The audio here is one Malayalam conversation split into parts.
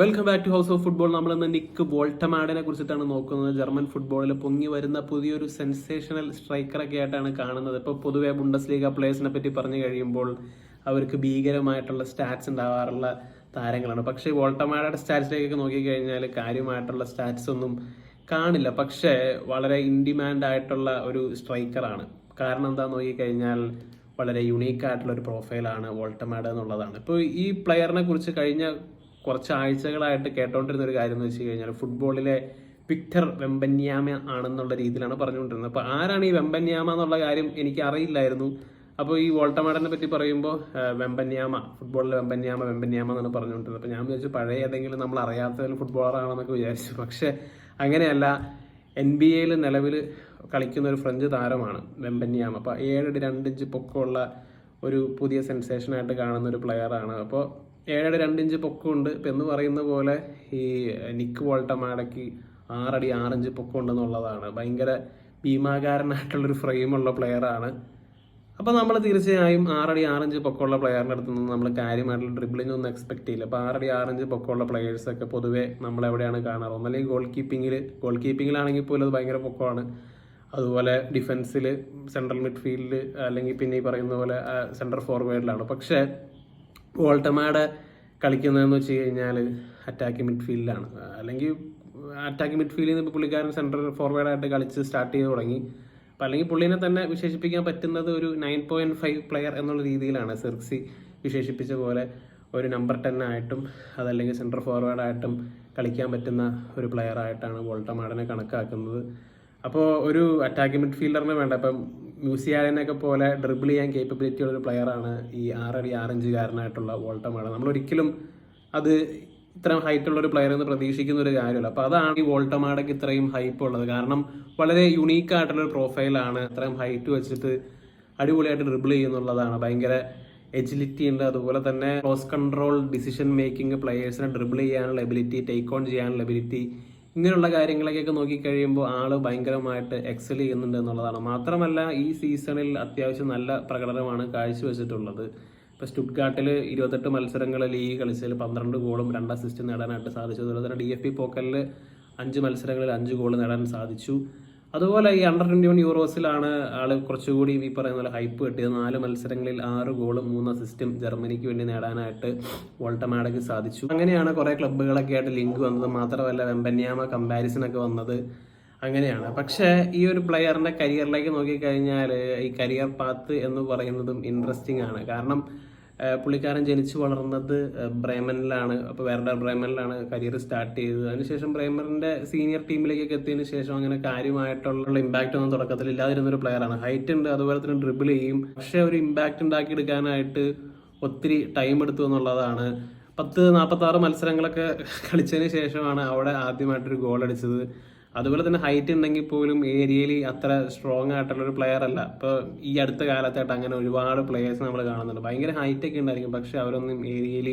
Welcome back to house of football നമ്മൾ ഇന്ന് നിക്ക് വോൾട്ടമാഡിനെ കുറിച്ചിട്ടാണ് നോക്കുന്നത്. ജർമ്മൻ ഫുട്ബോളിൽ പൊങ്ങി വരുന്ന പുതിയൊരു സെൻസേഷണൽ സ്ട്രൈക്കറൊക്കെ ആയിട്ടാണ് കാണുന്നത്. ഇപ്പോൾ പൊതുവെ ബുണ്ടസ് ലീഗ പ്ലേയേഴ്സിനെ പറ്റി പറഞ്ഞു കഴിയുമ്പോൾ അവർക്ക് ഭീകരമായിട്ടുള്ള സ്റ്റാറ്റ്സ് ഉണ്ടാവാറുള്ള താരങ്ങളാണ്. പക്ഷേ വോൾട്ടമാഡയുടെ സ്റ്റാറ്റ്സിലേക്കൊക്കെ നോക്കിക്കഴിഞ്ഞാൽ കാര്യമായിട്ടുള്ള സ്റ്റാറ്റ്സ് ഒന്നും കാണില്ല. പക്ഷേ വളരെ ഇൻഡിമാൻഡ് ആയിട്ടുള്ള ഒരു സ്ട്രൈക്കറാണ് കാരണം എന്താണെന്ന് നോക്കിക്കഴിഞ്ഞാൽ വളരെ യുണീക്ക് ആയിട്ടുള്ള ഒരു പ്രൊഫൈലാണ് വോൾട്ടമാഡ് എന്നുള്ളതാണ്. ഇപ്പോൾ ഈ പ്ലെയറിനെ കുറിച്ച് കഴിഞ്ഞ കുറച്ച് ആഴ്ചകളായിട്ട് കേട്ടോണ്ടിരുന്ന ഒരു കാര്യം എന്ന് വെച്ച് കഴിഞ്ഞാൽ ഫുട്ബോളിലെ വിക്ടർ വെമ്പന്യാമ ആണെന്നുള്ള രീതിയിലാണ് പറഞ്ഞുകൊണ്ടിരുന്നത്. അപ്പോൾ ആരാണ് ഈ വെമ്പന്യാമ എന്നുള്ള കാര്യം എനിക്ക് അറിയില്ലായിരുന്നു അപ്പോൾ ഈ വോൾട്ടമാടനെ പറ്റി പറയുമ്പോൾ വെമ്പന്യാമ ഫുട്ബോളിലെ വെമ്പന്യാമ വെമ്പന്യാമ എന്നാണ് പറഞ്ഞുകൊണ്ടിരുന്നത്. അപ്പോൾ ഞാൻ വിചാരിച്ചു പഴയ ഏതെങ്കിലും നമ്മൾ അറിയാത്ത ഒരു ഫുട്ബോളറാണെന്നൊക്കെ വിചാരിച്ചു. പക്ഷേ അങ്ങനെയല്ല എൻ ബി എയിൽ നിലവിൽ കളിക്കുന്ന ഒരു ഫ്രഞ്ച് താരമാണ് വെമ്പന്യാമ. അപ്പോൾ ഏഴടി രണ്ടിഞ്ച് പൊക്കമുള്ള ഒരു പുതിയ സെൻസേഷനായിട്ട് കാണുന്ന ഒരു പ്ലെയറാണ് അപ്പോൾ ഏഴടി രണ്ടിഞ്ച് പൊക്കമുണ്ട്. ഇപ്പം എന്ന് പറയുന്ന പോലെ ഈ നിക്ക് വോൾട്ടമാടയ്ക്ക് ആറടി ആറിഞ്ച് പൊക്കമുണ്ടെന്നുള്ളതാണ്. ഭയങ്കര ഭീമാകാരനായിട്ടുള്ളൊരു ഫ്രെയിമുള്ള പ്ലെയറാണ്. അപ്പോൾ നമ്മൾ തീർച്ചയായും ആറടി ആറഞ്ച് പൊക്കമുള്ള പ്ലെയറിന്റെ അടുത്ത് നിന്ന് നമ്മൾ കാര്യമായിട്ടുള്ള ഡ്രിബിളിംഗ് ഒന്നും എക്സ്പെക്ട് ചെയ്യില്ല. അപ്പോൾ ആറടി ആറഞ്ച് പൊക്കമുള്ള പ്ലെയേഴ്സൊക്കെ പൊതുവേ നമ്മൾ എവിടെയാണ് കാണാറ് ഒന്നല്ലെങ്കിൽ ഗോൾ കീപ്പിങ്ങിൽ ഗോൾ കീപ്പിങ്ങിലാണെങ്കിൽ പോലും അത് ഭയങ്കര പൊക്കമാണ്. അതുപോലെ ഡിഫൻസിൽ സെൻട്രൽ മിഡ്ഫീൽഡിൽ അല്ലെങ്കിൽ പിന്നെ ഈ പറയുന്ന പോലെ സെൻട്രൽ ഫോർവേഡിലാണ് പക്ഷേ വോൾട്ടമാഡ് കളിക്കുന്നതെന്ന് വെച്ച് കഴിഞ്ഞാൽ അറ്റാക്കിംഗ് മിഡ്ഫീൽഡിലാണ് അല്ലെങ്കിൽ അറ്റാക്കിംഗ് മിഡ്ഫീൽഡിൽ നിന്ന് ഇപ്പോൾ പുള്ളിക്കാരൻ സെൻട്രൽ ഫോർവേഡായിട്ട് കളിച്ച് സ്റ്റാർട്ട് ചെയ്ത് തുടങ്ങി. അപ്പം അല്ലെങ്കിൽ പുള്ളിനെ തന്നെ വിശേഷിപ്പിക്കാൻ പറ്റുന്നത് ഒരു നയൻ പോയിന്റ് ഫൈവ് പ്ലെയർ എന്നുള്ള രീതിയിലാണ്. സെർക്സി വിശേഷിപ്പിച്ച പോലെ ഒരു നമ്പർ ടെൻ ആയിട്ടും അതല്ലെങ്കിൽ സെൻട്രൽ ഫോർവേഡായിട്ടും കളിക്കാൻ പറ്റുന്ന ഒരു പ്ലെയർ ആയിട്ടാണ് വോൾട്ടമാഡിനെ കണക്കാക്കുന്നത്. അപ്പോൾ ഒരു അറ്റാക്കിംഗ് മിഡ്ഫീൽഡറിന് വേണ്ട. ഇപ്പം മ്യൂസിയാലിനൊക്കെ പോലെ ഡ്രിബിൾ ചെയ്യാൻ കേപ്പബിലിറ്റി ഉള്ള ഒരു പ്ലെയറാണ് ഈ ആറടി ആറഞ്ചുകാരനായിട്ടുള്ള വോൾട്ടമാഡ് നമ്മൾ ഒരിക്കലും അത് ഇത്രയും ഹൈറ്റ് ഉള്ള ഒരു പ്ലെയർ എന്ന് പ്രതീക്ഷിക്കുന്ന ഒരു കാര്യമല്ല. അപ്പോൾ അതാണ് ഈ വോൾട്ടമാടക്ക് ഇത്രയും ഹൈപ്പ് ഉള്ളത്. കാരണം വളരെ യുണീക്ക് ആയിട്ടുള്ള ഒരു പ്രൊഫൈലാണ് ഇത്രയും ഹൈറ്റ് വെച്ചിട്ട് അടിപൊളിയായിട്ട് ഡ്രിബിൾ ചെയ്യുന്നുള്ളതാണ്. ഭയങ്കര എജിലിറ്റി ഉണ്ട്. അതുപോലെ തന്നെ ക്ലോസ് കൺട്രോൾ ഡിസിഷൻ മേക്കിംഗ് പ്ലെയേഴ്സിനെ ഡ്രിബിൾ ചെയ്യാനുള്ള എബിലിറ്റി ടേക്ക് ഓൺ ചെയ്യാനുള്ള എബിലിറ്റി ഇങ്ങനെയുള്ള കാര്യങ്ങളൊക്കെ നോക്കിക്കഴിയുമ്പോൾ ആൾ ഭയങ്കരമായിട്ട് എക്സൽ ചെയ്യുന്നുണ്ട് എന്നുള്ളതാണ്. മാത്രമല്ല ഈ സീസണിൽ അത്യാവശ്യം നല്ല പ്രകടനമാണ് കാഴ്ചവെച്ചിട്ടുള്ളത്. ഇപ്പോൾ സ്റ്റുഡ്ഗാട്ടിൽ ഇരുപത്തെട്ട് മത്സരങ്ങൾ ലീഗ് കളിച്ചതിൽ പന്ത്രണ്ട് ഗോളും രണ്ട് അസിസ്റ്റ് നേടാനായിട്ട് സാധിച്ചു. അതുപോലെ തന്നെ ഡി എഫ് പി പോക്കലിൽ അഞ്ച് മത്സരങ്ങളിൽ അഞ്ച് ഗോൾ നേടാൻ സാധിച്ചു. അതുപോലെ ഈ അണ്ടർ ട്വന്റി വൺ യൂറോസിലാണ് ആൾ കുറച്ചുകൂടി ഈ പറയുന്ന പോലെ ഹൈപ്പ് കിട്ടിയത്. നാല് മത്സരങ്ങളിൽ ആറ് ഗോളും മൂന്ന് അസിസ്റ്റും ജർമ്മനിക്ക് വേണ്ടി നേടാനായിട്ട് വോൾട്ടമാഡയ്ക്ക് സാധിച്ചു. അങ്ങനെയാണ് കുറേ ക്ലബ്ബുകളൊക്കെ ആയിട്ട് ലിങ്ക് വന്നത്. മാത്രമല്ല വെമ്പന്യാമ കമ്പാരിസൺ ഒക്കെ വന്നത് അങ്ങനെയാണ്. പക്ഷേ ഈ ഒരു പ്ലെയറിന്റെ കരിയറിലേക്ക് നോക്കിക്കഴിഞ്ഞാൽ ഈ കരിയർ പാത്ത് എന്ന് പറയുന്നതും ഇൻട്രസ്റ്റിംഗ് ആണ്. കാരണം പുള്ളിക്കാരൻ ജനിച്ചു വളർന്നത് ബ്രേമനിലാണ്. അപ്പോൾ വേറെ ബ്രേമനിലാണ് കരിയർ സ്റ്റാർട്ട് ചെയ്തത്. അതിനുശേഷം ബ്രേമറിന്റെ സീനിയർ ടീമിലേക്കൊക്കെ എത്തിയതിന് ശേഷം അങ്ങനെ കാര്യമായിട്ടുള്ള ഇമ്പാക്റ്റ് ഒന്നും തുടക്കത്തിൽ ഇല്ലാതിരുന്ന ഒരു പ്ലെയറാണ് ഹൈറ്റ് ഉണ്ട് അതുപോലെ തന്നെ ഡ്രിബിൾ ചെയ്യും. പക്ഷേ ഒരു ഇമ്പാക്റ്റ് ഉണ്ടാക്കിയെടുക്കാനായിട്ട് ഒത്തിരി ടൈം എടുത്തു എന്നുള്ളതാണ്. പത്ത് നാൽപ്പത്തി ആറ് മത്സരങ്ങളൊക്കെ കളിച്ചതിന് ശേഷമാണ് അവിടെ ആദ്യമായിട്ടൊരു ഗോൾ അടിച്ചത്. അതുപോലെ തന്നെ ഹൈറ്റ് ഉണ്ടെങ്കിൽ പോലും ഏരിയയിൽ അത്ര സ്ട്രോങ് ആയിട്ടുള്ള ഒരു പ്ലെയർ അല്ല. ഇപ്പോൾ ഈ അടുത്ത കാലത്തായിട്ട് അങ്ങനെ ഒരുപാട് പ്ലെയേഴ്സ് നമ്മൾ കാണുന്നുണ്ട്. ഭയങ്കര ഹൈറ്റ് ഒക്കെ ഉണ്ടായിരിക്കും. പക്ഷെ അവരൊന്നും ഏരിയയിൽ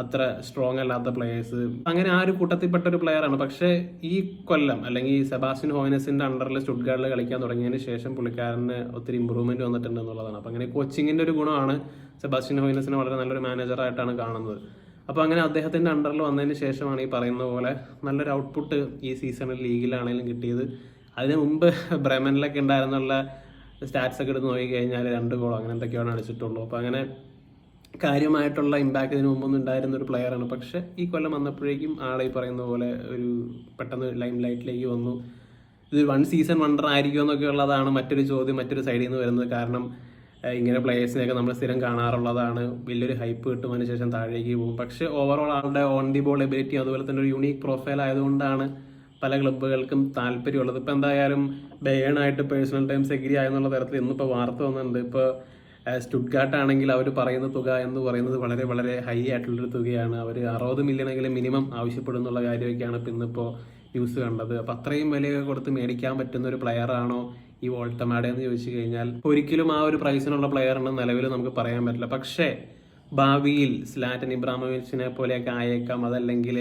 അത്ര സ്ട്രോങ് അല്ലാത്ത പ്ലെയേഴ്സ് അങ്ങനെ ആ ഒരു കൂട്ടത്തിൽപ്പെട്ട ഒരു പ്ലെയറാണ് പക്ഷേ ഈ കൊല്ലം അല്ലെങ്കിൽ സെബാസ്റ്റ്യൻ ഹോയിനസിന്റെ അണ്ടറിൽ സ്റ്റുഡ്ഗാർഡിൽ കളിക്കാൻ തുടങ്ങിയതിന് ശേഷം പുള്ളിക്കാരന് ഒത്തിരി ഇമ്പ്രൂവ്മെന്റ് വന്നിട്ടുണ്ട് എന്നുള്ളതാണ്. അപ്പം അങ്ങനെ കോച്ചിങ്ങിന്റെ ഒരു ഗുണമാണ് സെബാസ്റ്റ്യൻ ഹോയിനസിനെ വളരെ നല്ലൊരു മാനേജറായിട്ടാണ് കാണുന്നത്. അപ്പോൾ അങ്ങനെ അദ്ദേഹത്തിന്റെ അണ്ടറിൽ വന്നതിന് ശേഷമാണ് ഈ പറയുന്ന പോലെ നല്ലൊരു ഔട്ട്പുട്ട് ഈ സീസണിൽ ലീഗിലാണെങ്കിലും കിട്ടിയത്. അതിന് മുമ്പ് ബ്രമനിലൊക്കെ ഉണ്ടായിരുന്നുള്ള സ്റ്റാറ്റ്സ് ഒക്കെ എടുത്ത് നോക്കിക്കഴിഞ്ഞാൽ രണ്ട് ഗോൾ അങ്ങനെ എന്തൊക്കെയാണ് അടിച്ചിട്ടുള്ളൂ. അപ്പോൾ അങ്ങനെ കാര്യമായിട്ടുള്ള ഇമ്പാക്ട് ഇതിനു മുമ്പൊന്നും ഉണ്ടായിരുന്ന ഒരു പ്ലെയറാണ് പക്ഷെ ഈ കൊല്ലം വന്നപ്പോഴേക്കും ആളെ ഈ പറയുന്ന പോലെ ഒരു പെട്ടെന്ന് ലൈം ലൈറ്റിലേക്ക് വന്നു. ഇത് വൺ സീസൺ വണ്ടർ ആയിരിക്കുമോ എന്നൊക്കെ ഉള്ളതാണ് മറ്റൊരു ചോദ്യം മറ്റൊരു സൈഡിൽ നിന്ന് വരുന്നത്. കാരണം ഇങ്ങനെ പ്ലേയേഴ്സിനെയൊക്കെ നമ്മൾ സ്ഥിരം കാണാറുള്ളതാണ്. വലിയൊരു ഹൈപ്പ് കിട്ടും ശേഷം താഴേക്ക് പോകും. പക്ഷെ ഓവറോൾ ആളുടെ ഓൺ ദി ബോൾ എബിലിറ്റി അതുപോലെ തന്നെ ഒരു യുണീക്ക് പ്രൊഫൈൽ ആയതുകൊണ്ടാണ് പല ക്ലബ്ബുകൾക്കും താല്പര്യമുള്ളത്. ഇപ്പം എന്തായാലും ബേണായിട്ട് പേഴ്സണൽ ടൈംസ് എഗ്രി ആയെന്നുള്ള തരത്തിൽ ഇന്നിപ്പോൾ വാർത്ത വന്നിട്ടുണ്ട്. ഇപ്പോൾ സ്റ്റുഡ്ഗാട്ടാണെങ്കിൽ അവർ പറയുന്ന തുക എന്ന് പറയുന്നത് വളരെ വളരെ ഹൈ ആയിട്ടുള്ളൊരു തുകയാണ്. അവർ അറുപത് മില്യണെങ്കിലും മിനിമം ആവശ്യപ്പെടുന്നുള്ള കാര്യമൊക്കെയാണ് ഇപ്പം ഇന്നിപ്പോൾ ന്യൂസ് കണ്ടത്. അപ്പം അത്രയും വിലയൊക്കെ കൊടുത്ത് മേടിക്കാൻ പറ്റുന്ന ഒരു പ്ലെയറാണോ ഈ വോൾട്ടമാഡ എന്ന് ചോദിച്ചു കഴിഞ്ഞാൽ ഒരിക്കലും ആ ഒരു പ്രൈസിനുള്ള ഉണ്ടെന്ന് നിലവിൽ നമുക്ക് പറയാൻ പറ്റില്ല. പക്ഷേ ഭാവിയിൽ സ്ലാറ്റൻ ഇബ്രാഹിമോവിച്ചിനെ പോലെയൊക്കെ ആയേക്കാം. അതല്ലെങ്കിൽ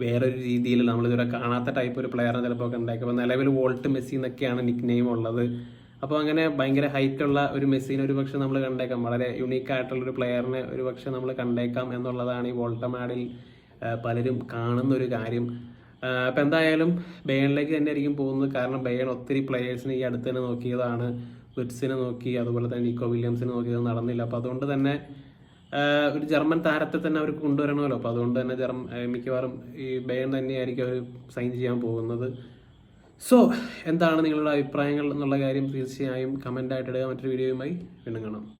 വേറൊരു രീതിയിൽ നമ്മളിതുവരെ കാണാത്ത ടൈപ്പ് ഒരു പ്ലെയറിനെ ചിലപ്പോൾ ഒക്കെ ഉണ്ടാക്കും അപ്പോൾ നിലവിൽ വോൾട്ട് മെസ്സി എന്നൊക്കെയാണ് നിക് നെയിം ഉള്ളത്. അപ്പോൾ അങ്ങനെ ഭയങ്കര ഹൈറ്റ് ഉള്ള ഒരു മെസ്സിനെ ഒരു പക്ഷെ നമ്മൾ കണ്ടേക്കാം. വളരെ യുണീക്ക് ആയിട്ടുള്ള ഒരു പ്ലെയറിനെ ഒരു പക്ഷെ നമ്മൾ കണ്ടേക്കാം എന്നുള്ളതാണ് ഈ വോൾട്ടമാഡിൽ പലരും കാണുന്ന ഒരു കാര്യം. അപ്പം എന്തായാലും ബയണിലേക്ക് തന്നെ ആയിരിക്കും പോകുന്നത്. കാരണം ബയൺ ഒത്തിരി പ്ലെയേഴ്സിനെ ഈ അടുത്ത് തന്നെ നോക്കിയതാണ്. വിറ്റ്സിനെ നോക്കി അതുപോലെ തന്നെ നിക്കോ. വില്യംസിനെ നോക്കിയത് നടന്നില്ല. അപ്പോൾ അതുകൊണ്ട് തന്നെ ഒരു ജർമ്മൻ താരത്തെ തന്നെ അവർക്ക് കൊണ്ടുവരണമല്ലോ. അപ്പോൾ അതുകൊണ്ട് തന്നെ ജർമ്മ മിക്കവാറും ഈ ബയൺ തന്നെയായിരിക്കും അവർ സൈൻ ചെയ്യാൻ പോകുന്നത്. സോ എന്താണ് നിങ്ങളുടെ അഭിപ്രായങ്ങൾ എന്നുള്ള കാര്യം തീർച്ചയായും കമന്റായിട്ട് ഇടുക. മറ്റൊരു വീഡിയോയുമായി വീണ്ടും കാണാം.